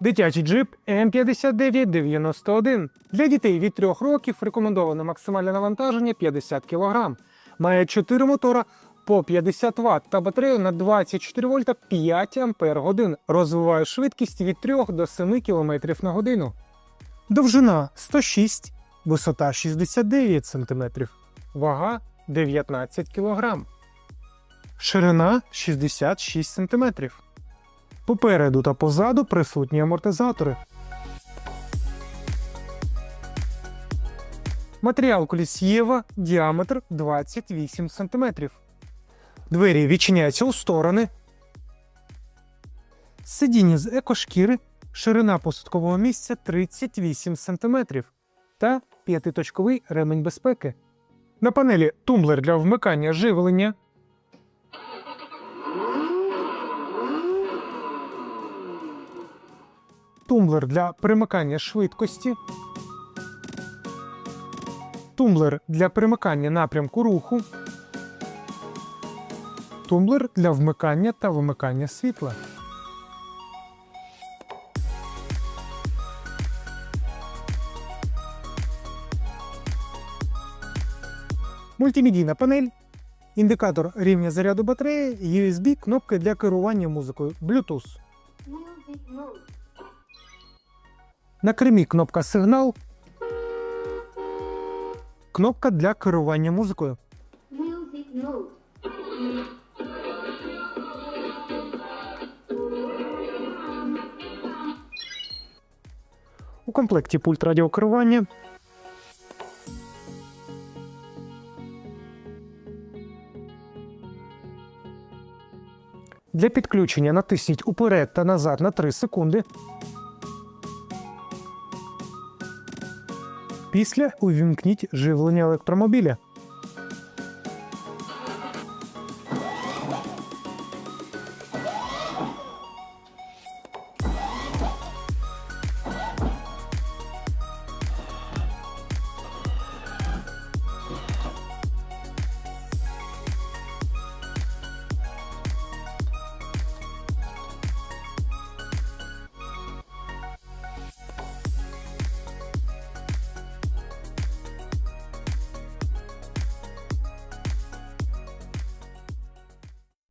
Дитячий джип М5991. Для дітей від 3 років рекомендоване максимальне навантаження 50 кг. Має 4 мотора по 50 Вт та батарею на 24 вольта 5 Ампер годин. Розвиває швидкість від 3 до 7 км на годину. Довжина 106, висота 69 см, вага 19 кг. Ширина 66 см. Попереду та позаду присутні амортизатори. Матеріал колісєва, діаметр 28 см. Двері відчиняються у сторони. Сидіння з екошкіри, ширина посадкового місця 38 см та п'ятиточковий ремень безпеки. На панелі тумблер для вмикання живлення. Тумблер для перемикання швидкості. Тумблер для перемикання напрямку руху. Тумблер для вмикання та вимикання світла. Мультимедійна панель, індикатор рівня заряду батареї, USB, кнопки для керування музикою, Bluetooth. На кермі кнопка сигнал. Кнопка для керування музикою. Music mode. У комплекті пульт радіокерування. Для підключення натисніть уперед та назад на 3 секунди. Після увімкніть живлення електромобіля.